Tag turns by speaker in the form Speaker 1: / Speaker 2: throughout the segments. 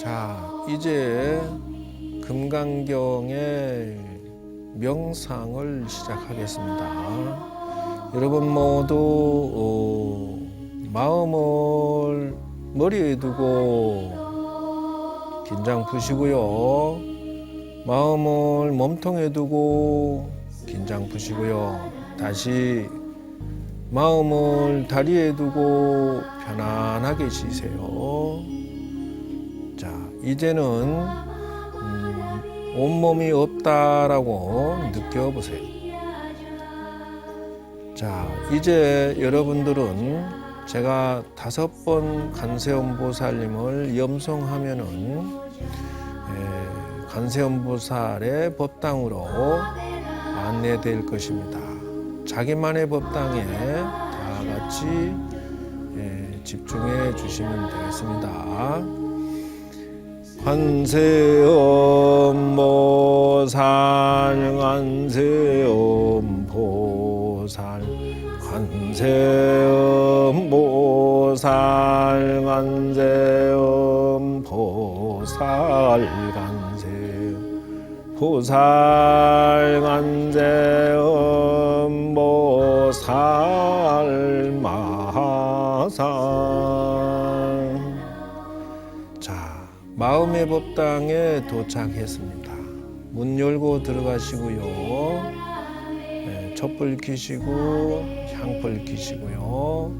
Speaker 1: 자, 이제 금강경의 명상을 시작하겠습니다. 여러분 모두 어, 마음을 머리에 두고 긴장 푸시고요. 마음을 몸통에 두고 긴장 푸시고요. 다시 마음을 다리에 두고 편안하게 쉬세요. 자, 이제는 음, 온몸이 없다라고 느껴보세요. 자, 이제 여러분들은 제가 다섯 번 간세음보살님을 염송하면은 에, 간세음보살의 법당으로 안내될 것입니다. 자기만의 법당에 다 같이 예, 집중해 주시면 되겠습니다. 관세음 보살 관세음 보살 관세음 보살 관세음 보살 관세음 보살 관세음 보살 마상 자 마음의 법당에 도착했습니다 문 열고 들어가시고요 예, 촛불 켜시고 향불 켜시고요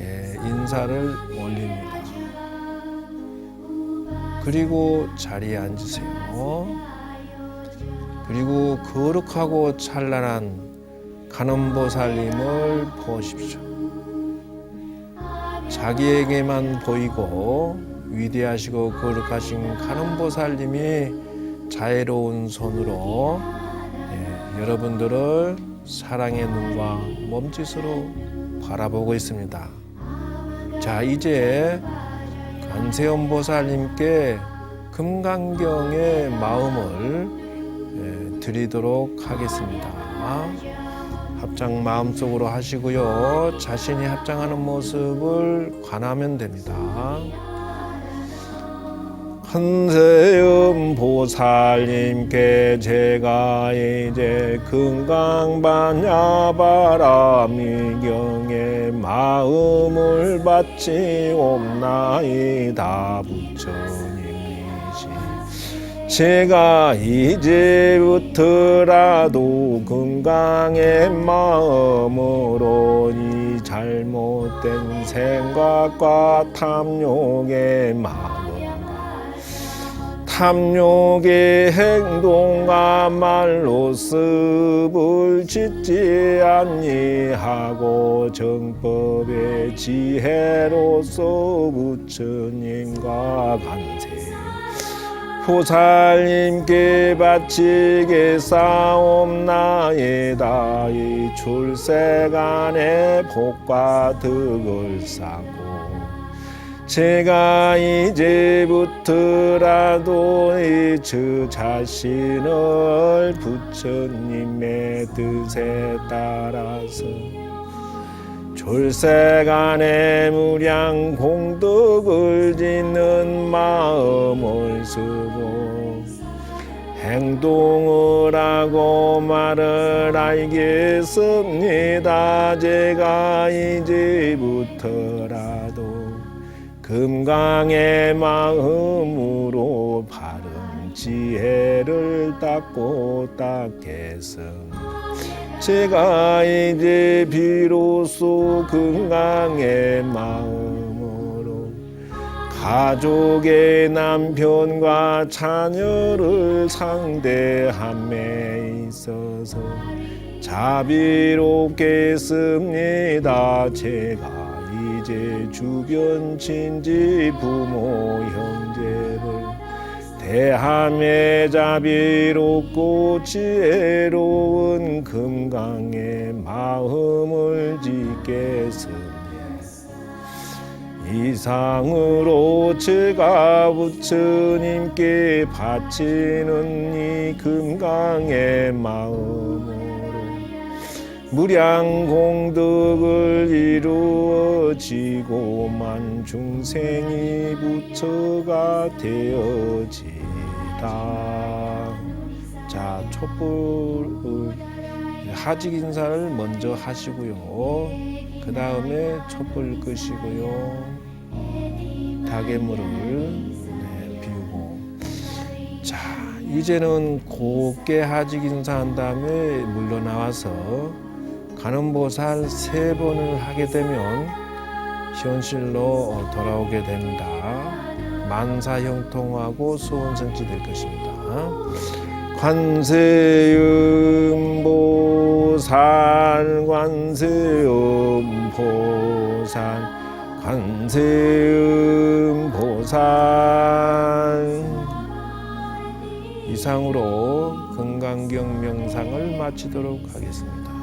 Speaker 1: 예, 인사를 올립니다 그리고 자리에 앉으세요. 그리고 거룩하고 찬란한 간음보살님을 보십시오. 자기에게만 보이고 위대하시고 거룩하신 간음보살님이 자애로운 손으로 예, 여러분들을 사랑의 눈과 몸짓으로 바라보고 있습니다. 자, 이제 관세음보살님께 금강경의 마음을 예, 드리도록 하겠습니다. 합장 마음속으로 하시고요. 자신이 합장하는 모습을 관하면 됩니다. 한세음 보살님께 제가 이제 금강반야바람이 경에 마음을 바치옵나이다 부처님이시. 제가 이제부터라도 금강의 마음으로 이 잘못된 생각과 탐욕의 마음 탐욕의 행동과 말로 습을 짓지 아니하고 정법의 지혜로서 부처님과 간세. 보살님께 바치게 싸움나이다 이 출세간의 복과 덕을 쌓고 제가 이제부터라도 이저 자신을 부처님의 뜻에 따라서 졸세간의 무량 공덕을 짓는 마음을 쓰고 행동을 하고 말을 알겠습니다. 제가 이제부터라도 금강의 마음으로 바른 지혜를 닦고 닦겠습니다. 제가 이제 비로소 금강의 마음으로 가족의 남편과 자녀를 상대함에 있어서 자비롭겠습니다. 제가 이제 주변 친지 부모 형제를 대함에 자비롭고 지혜로운 금강의 마음을 짓겠습니다. 이상으로 제가 부처님께 바치는 이 금강의 마음으로 무량 공덕을 이루어지고 만 중생이 부처가 되어지다. 자, 촛불을 하직 인사를 먼저 하시고요. 그 다음에 촛불 끄시고요. 다개물을 네, 비우고. 자, 이제는 곱게 하직 인사한 다음에 물러나와서 관음보살 세 번을 하게 되면 현실로 돌아오게 됩니다. 만사 형통하고 수원성취 될 것입니다. 관세음보살 관세음보살 관세음보살 이상으로 건강경 명상을 마치도록 하겠습니다.